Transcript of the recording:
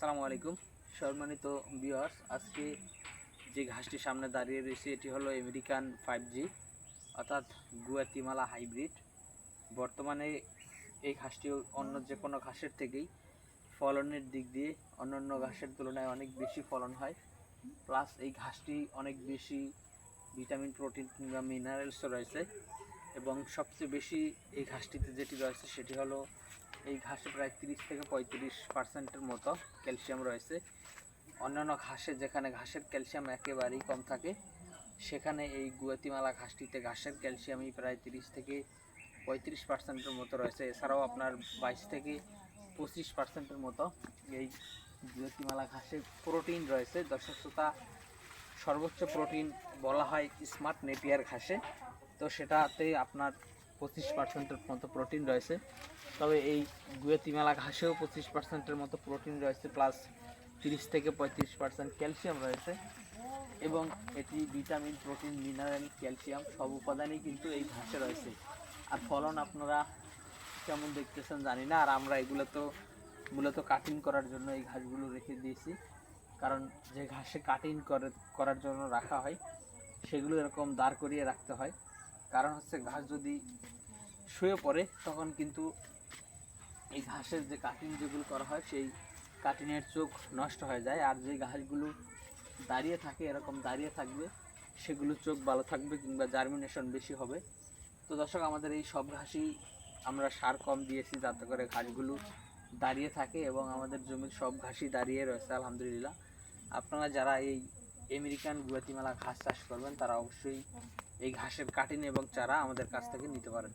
আসসালামু আলাইকুম। সম্মানিত ভিউয়ার্স আজকে যে ঘাসটি সামনে দাঁড়িয়ে রয়েছে, এটি হলো আমেরিকান ফাইভ জি অর্থাৎ গুয়াতিমালা হাইব্রিড। বর্তমানে এই ঘাসটি অন্য যে কোনো ঘাসের থেকেই ফলনের দিক দিয়ে অন্যান্য ঘাসের তুলনায় অনেক বেশি ফলন হয়। প্লাস এই ঘাসটি অনেক বেশি ভিটামিন, প্রোটিন কিংবা মিনারেলসও রয়েছে। এবং সবচেয়ে বেশি এই ঘাসটিতে যেটি রয়েছে সেটি হলো এই ঘাসে প্রায় তিরিশ থেকে পঁয়ত্রিশ পার্সেন্টের মতো ক্যালসিয়াম রয়েছে। অন্যান্য ঘাসে যেখানে ঘাসের ক্যালসিয়াম একেবারেই কম থাকে, সেখানে এই গুয়াতিমালা ঘাসটিতে ঘাসের ক্যালসিয়ামই প্রায় তিরিশ থেকে পঁয়ত্রিশ পার্সেন্টের মতো রয়েছে। এছাড়াও আপনার বাইশ থেকে পঁচিশ পার্সেন্টের মতো এই গুয়াতিমালা ঘাসে প্রোটিন রয়েছে। দর্শক শ্রোতা, সর্বোচ্চ প্রোটিন বলা হয় স্মার্ট নেপিয়ার ঘাসে। তো সেটাতে আপনার পঁচিশ পার্সেন্টের মতো প্রোটিন রয়েছে। তবে এই গুয়েতিমেলা ঘাসেও পঁচিশ পার্সেন্টের মতো প্রোটিন রয়েছে প্লাস তিরিশ থেকে পঁয়ত্রিশ পার্সেন্ট ক্যালসিয়াম রয়েছে। এবং এটি ভিটামিন প্রোটিন মিনারেল ক্যালসিয়াম সব উপাদানই কিন্তু এই ঘাসে রয়েছে। আর ফলন আপনারা কেমন দেখতেছেন জানি না, আর আমরা এগুলো তো মূলত কাটিং করার জন্য এই ঘাসগুলো রেখে দিয়েছি। কারণ যে ঘাসে কাটিং করে, করার জন্য রাখা হয়, সেগুলো এরকম দাঁড় করিয়ে রাখতে হয়। কারণ হচ্ছে ঘাস যদি শুয়ে পড়ে, তখন কিন্তু এই ঘাসের যে কাটিং যেগুলো করা হয়, সেই কাটিংয়ের চোখ নষ্ট হয়ে যায়। আর যে ঘাসগুলো দাঁড়িয়ে থাকে, এরকম দাঁড়িয়ে থাকবে, সেগুলো চোখ ভালো থাকবে কিংবা জার্মিনেশন বেশি হবে। তো দর্শক, আমাদের এই সব ঘাসই আমরা সার কম দিয়েছি যাতে করে ঘাসগুলো দাঁড়িয়ে থাকে এবং আমাদের জমির সব ঘাসই দাঁড়িয়ে রয়েছে, আলহামদুলিল্লাহ। আপনারা যারা এই আমেরিকান গুয়াতিমালা ঘাস চাষ করবেন, তারা অবশ্যই এই ঘাসের কাটিং এবং চারা আমাদের কাছ থেকে নিতে পারেন।